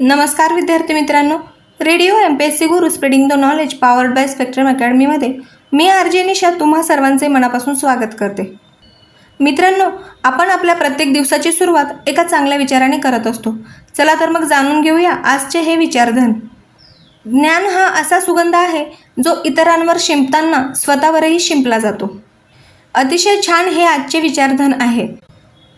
नमस्कार विद्यार्थी मित्रांनो. Radio M P S C Guru spreading the knowledge powered by spectrum अकॅडमीमध्ये मी आर जे निशा तुम्हा सर्वांचे मनापासून स्वागत करते. मित्रांनो आपण आपल्या प्रत्येक दिवसाची सुरुवात एका चांगल्या विचाराने करत असतो. चला तर मग जाणून घेऊया आजचे हे विचारधन. ज्ञान हा असा सुगंध आहे जो इतरांवर शिंपताना स्वतःवरही शिंपला जातो. अतिशय छान हे आजचे विचारधन आहे.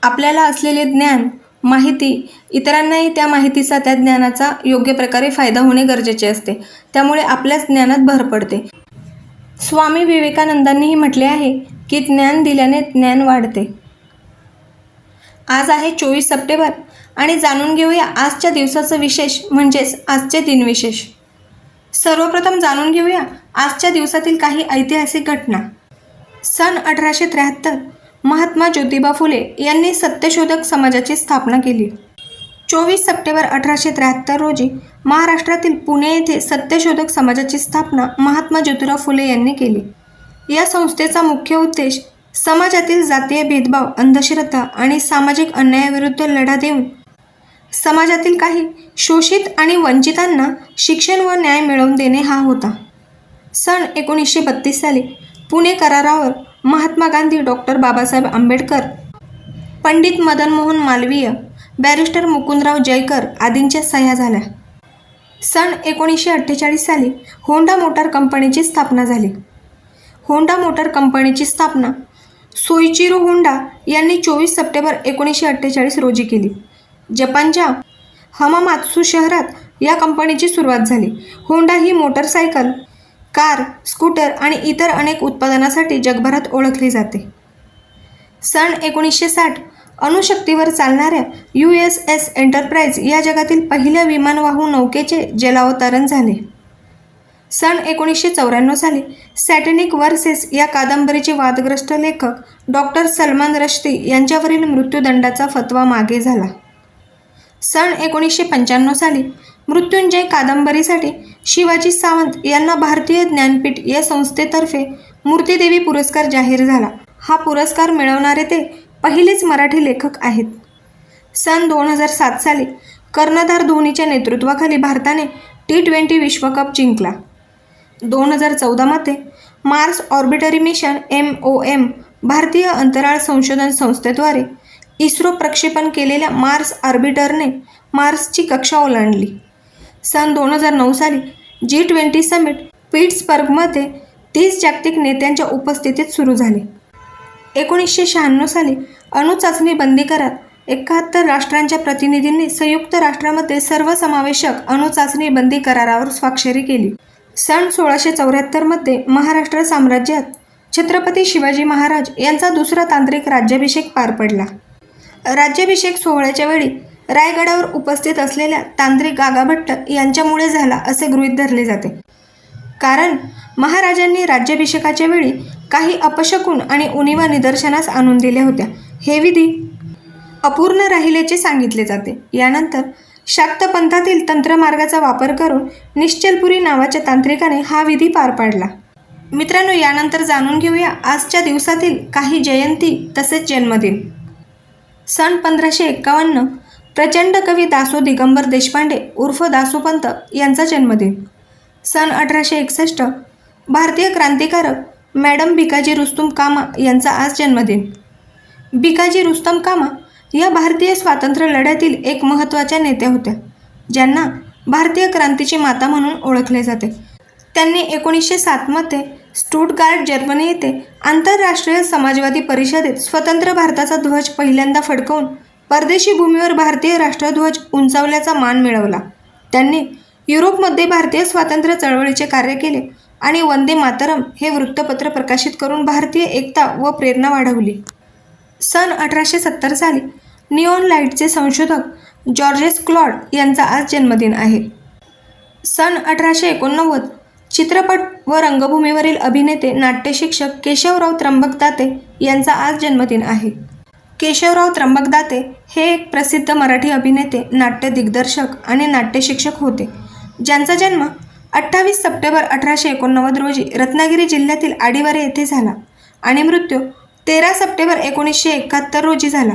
आपल्याला असलेले ज्ञान माहिती. इतरांनाही त्या माहितीचा त्या ज्ञानाचा योग्य प्रकारे फायदा होणे गरजेचे असते. त्यामुळे आपल्याच ज्ञानात भर पडते. स्वामी विवेकानंदांनीही म्हटले आहे की ज्ञान दिल्याने ज्ञान वाढते. आज आहे चोवीस सप्टेंबर आणि जाणून घेऊया आजच्या दिवसाचं विशेष म्हणजेच आजचे दिनविशेष सर्वप्रथम जाणून घेऊया आजच्या दिवसातील काही ऐतिहासिक घटना. सन अठराशे त्र्याहत्तर महात्मा ज्योतिबा फुले यांनी सत्यशोधक समाजाची स्थापना केली. चोवीस सप्टेंबर अठराशे त्र्याहत्तर रोजी महाराष्ट्रातील पुणे येथे सत्यशोधक समाजाची स्थापना महात्मा ज्योतिराव फुले यांनी केली. या संस्थेचा मुख्य उद्देश समाजातील जातीय भेदभाव अंधश्रद्धा आणि सामाजिक अन्यायाविरुद्ध लढा देऊन समाजातील काही शोषित आणि वंचितांना शिक्षण व न्याय मिळवून देणे हा होता. सन एकोणीसशे बत्तीस साली पुणे करारावर महात्मा गांधी डॉक्टर बाबासाहेब आंबेडकर पंडित मदन मोहन मालवीय बॅरिस्टर मुकुंदराव जयकर आदींच्या सह्या झाल्या. सन एकोणीसशे अठ्ठेचाळीस साली होंडा मोटार कंपनीची स्थापना झाली. होंडा मोटार कंपनीची स्थापना सोईचिरो होंडा यांनी चोवीस सप्टेंबर एकोणीसशे अठ्ठेचाळीस रोजी केली. जपानच्या हमामात्सू शहरात या कंपनीची सुरुवात झाली. होंडा ही मोटरसायकल कार स्कूटर आणि इतर अनेक उत्पादनासाठी जगभरात ओळखली जाते. सन एकोणीसशे साठ अणुशक्तीवर चालणाऱ्या यू एस एस एंटरप्राइज या जगातील पहिल्या विमानवाहू नौकेचे जलावतरण झाले. सन एकोणीसशे चौऱ्याण्णव साली सॅटेनिक वर्सेस या कादंबरीचे वादग्रस्त लेखक डॉक्टर सलमान रश्दी यांच्यावरील मृत्यूदंडाचा फतवा मागे झाला. सन एकोणीसशे पंच्याण्णव साली मृत्युंजय कादंबरीसाठी शिवाजी सावंत यांना भारतीय ज्ञानपीठ या संस्थेतर्फे मूर्तिदेवी पुरस्कार जाहीर झाला. हा पुरस्कार मिळवणारे ते पहिलेच मराठी लेखक आहेत. सन दोन हजार सात साली कर्णधार धोनीच्या नेतृत्वाखाली भारताने टी ट्वेंटी विश्वकप जिंकला. दोन हजार चौदामध्ये Mars orbiter mission M O M भारतीय अंतराळ संशोधन संस्थेद्वारे इस्रो प्रक्षेपण केलेल्या मार्स ऑर्बिटरने मार्सची कक्षा ओलांडली. सन दोन हजार नऊ साली जी ट्वेंटी समिट पिट्सबर्गमध्ये तीस जागतिक नेत्यांच्या उपस्थितीत सुरू झाले. एकोणीसशे शहाण्णव साली अणुचाचणी बंदी करार एकाहत्तर राष्ट्रांच्या प्रतिनिधींनी संयुक्त राष्ट्रामध्ये सर्वसमावेशक अणुचाचणी बंदी करारावर स्वाक्षरी केली. सन सोळाशे चौऱ्याहत्तरमध्ये महाराष्ट्र साम्राज्यात छत्रपती शिवाजी महाराज यांचा दुसरा तांत्रिक राज्याभिषेक पार पडला. राज्याभिषेक सोहळ्याच्या वेळी रायगडावर उपस्थित असलेल्या तांत्रिक गागाभट्ट यांच्यामुळे झाला असे गृहीत धरले जाते. कारण महाराजांनी राज्याभिषेकाच्या वेळी काही अपशकुन आणि उणीवा निदर्शनास आणून दिल्या होत्या. हे विधी अपूर्ण राहिल्याचे सांगितले जाते. यानंतर शाक्त पंथातील तंत्रमार्गाचा वापर करून निश्चलपुरी नावाच्या तांत्रिकाने हा विधी पार पाडला. मित्रांनो यानंतर जाणून घेऊया आजच्या दिवसातील काही जयंती तसेच जन्मदिन. सन पंधराशे एक्कावन्न प्रचंड कवी दासो दिगंबर देशपांडे उर्फ दासोपंत यांचा जन्मदिन. सन अठराशे एकसष्ट भारतीय क्रांतिकारक मॅडम भिकाजी रुस्तुम कामा यांचा आज जन्मदिन. भिकाजी रुस्तम कामा या भारतीय स्वातंत्र्य लढ्यातील एक महत्त्वाच्या नेत्या होत्या ज्यांना भारतीय क्रांतीची माता म्हणून ओळखले जाते. त्यांनी एकोणीसशे सातमध्ये स्टुटगार्ड जर्मनी येथे आंतरराष्ट्रीय समाजवादी परिषदेत स्वतंत्र भारताचा ध्वज पहिल्यांदा फडकवून परदेशी भूमीवर भारतीय राष्ट्रध्वज उंचावल्याचा मान मिळवला. त्यांनी युरोपमध्ये भारतीय स्वातंत्र्य चळवळीचे कार्य केले आणि वंदे मातरम हे वृत्तपत्र प्रकाशित करून भारतीय एकता व प्रेरणा वाढवली. सन अठराशे सत्तर साली निऑन लाईटचे संशोधक जॉर्जेस क्लॉड यांचा आज जन्मदिन आहे. सन अठराशे एकोणनव्वद चित्रपट व रंगभूमीवरील अभिनेते नाट्यशिक्षक केशवराव त्र्यंबकदाते यांचा आज जन्मदिन आहे. केशवराव त्र्यंबकदाते हे एक प्रसिद्ध मराठी अभिनेते नाट्य दिग्दर्शक आणि नाट्यशिक्षक होते. ज्यांचा जन्म अठ्ठावीस सप्टेंबर अठराशे एकोणनव्वद रोजी रत्नागिरी जिल्ह्यातील आडिवारे येथे झाला आणि मृत्यू तेरा सप्टेंबर एकोणीसशे एकाहत्तर रोजी झाला.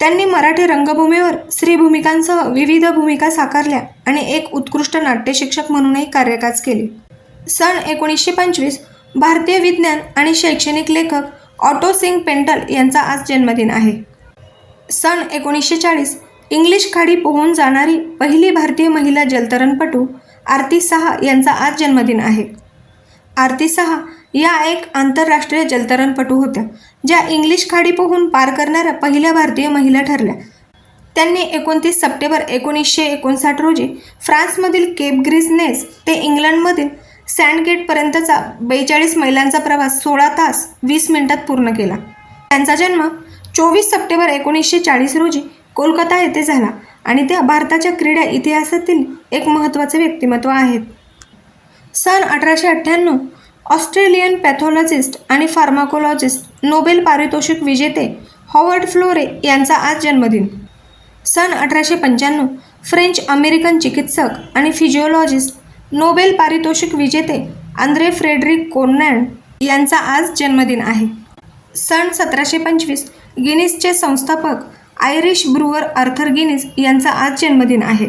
त्यांनी मराठी रंगभूमीवर स्त्रीभूमिकांसह विविध भूमिका साकारल्या आणि एक उत्कृष्ट नाट्यशिक्षक म्हणूनही कार्यकाज केले. सन एकोणीसशे पंचवीस भारतीय विज्ञान आणि शैक्षणिक लेखक ऑटो सिंग पेंटल यांचा आज जन्मदिन आहे. सन एकोणीसशे चाळीस इंग्लिश खाडी पोहून जाणारी पहिली भारतीय महिला जलतरणपटू आरती सहा यांचा आज जन्मदिन आहे. आरती सहा या एक आंतरराष्ट्रीय जलतरणपटू होत्या ज्या इंग्लिश खाडी पोहून पार करणाऱ्या पहिल्या भारतीय महिला ठरल्या. त्यांनी एकोणतीस सप्टेंबर एकोणीसशे एकोणसाठ रोजी फ्रान्समधील केप ग्रिझनेस ते इंग्लंडमधील सँडगेटपर्यंतचा बेचाळीस मैलांचा प्रवास सोळा तास वीस मिनिटात पूर्ण केला. त्यांचा जन्म चोवीस सप्टेंबर एकोणीसशे चाळीस रोजी कोलकाता येथे झाला आणि त्या भारताच्या क्रीडा इतिहासातील एक महत्त्वाचे व्यक्तिमत्व आहेत. सन अठराशे अठ्ठ्याण्णव ऑस्ट्रेलियन पॅथॉलॉजिस्ट आणि फार्माकोलॉजिस्ट नोबेल पारितोषिक विजेते हॉवर्ड फ्लोरे यांचा आज जन्मदिन. सन अठराशे पंच्याण्णव फ्रेंच अमेरिकन चिकित्सक आणि फिजिओलॉजिस्ट नोबेल पारितोषिक विजेते आंद्रे फ्रेडरिक कोर्नॅन यांचा आज जन्मदिन आहे. सन सतराशे पंचवीस गिनीसचे संस्थापक आयरिश ब्रुअर आर्थर गिनीस यांचा आज जन्मदिन आहे.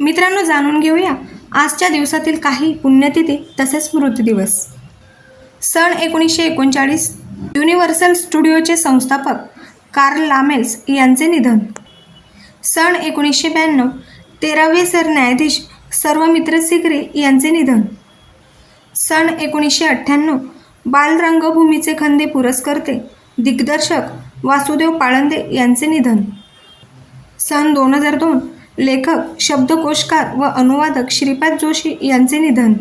मित्रांनो जाणून घेऊया आजच्या दिवसातील काही पुण्यतिथी तसेच मृतदिवस. सन एकोणीसशे एकोणचाळीस युनिव्हर्सल स्टुडिओचे संस्थापक कार्ल लामेल्स यांचे निधन. सन एकोणीसशे ब्याण्णव तेरावे सरन्यायाधीश सर्वमित्र सिगरे यांचे निधन. सन एकोणीसशे अठ्ठ्याण्णव बालरंगभूमीचे खंदे पुरस्कर्ते दिग्दर्शक वासुदेव पाळंदे यांचे निधन. सन दोन हजार दोन लेखक शब्दकोशकार व अनुवादक श्रीपाद जोशी यांचे निधन.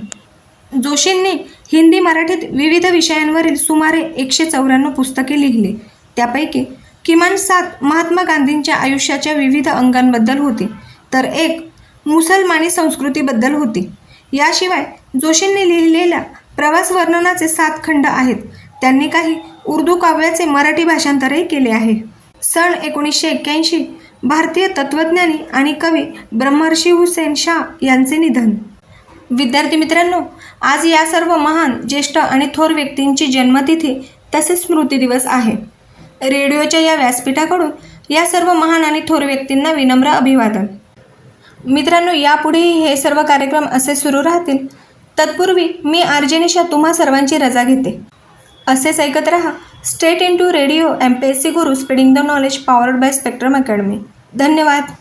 जोशींनी हिंदी मराठीत विविध विषयांवरील सुमारे एकशे चौऱ्याण्णव पुस्तके लिहिली. त्यापैकी किमान सात महात्मा गांधींच्या आयुष्याच्या विविध अंगांबद्दल होती. तर एक मुसलमानी संस्कृतीबद्दल होती. याशिवाय जोशींनी लिहिलेल्या प्रवास वर्णनाचे सात खंड आहेत. त्यांनी काही उर्दू काव्याचे मराठी भाषांतरही केले आहे. सन एकोणीसशे एक्क्याऐंशी भारतीय तत्त्वज्ञानी आणि कवी ब्रह्मर्षी हुसेन शाह यांचे निधन. विद्यार्थी मित्रांनो आज या सर्व महान ज्येष्ठ आणि थोर व्यक्तींची जन्मतिथी तसेच स्मृती दिवस आहे. रेडिओच्या या व्यासपीठाकडून या सर्व महान आणि थोर व्यक्तींना विनम्र अभिवादन. मित्रांनो यापुढेही हे सर्व कार्यक्रम असे सुरू राहतील. तत्पूर्वी मी आर्जेनिशा तुम्हा सर्वांची रजा घेते. असेच ऐकत रहा. State in to radio M P S C guru spreading the knowledge powered by spectrum academy धन्यवाद.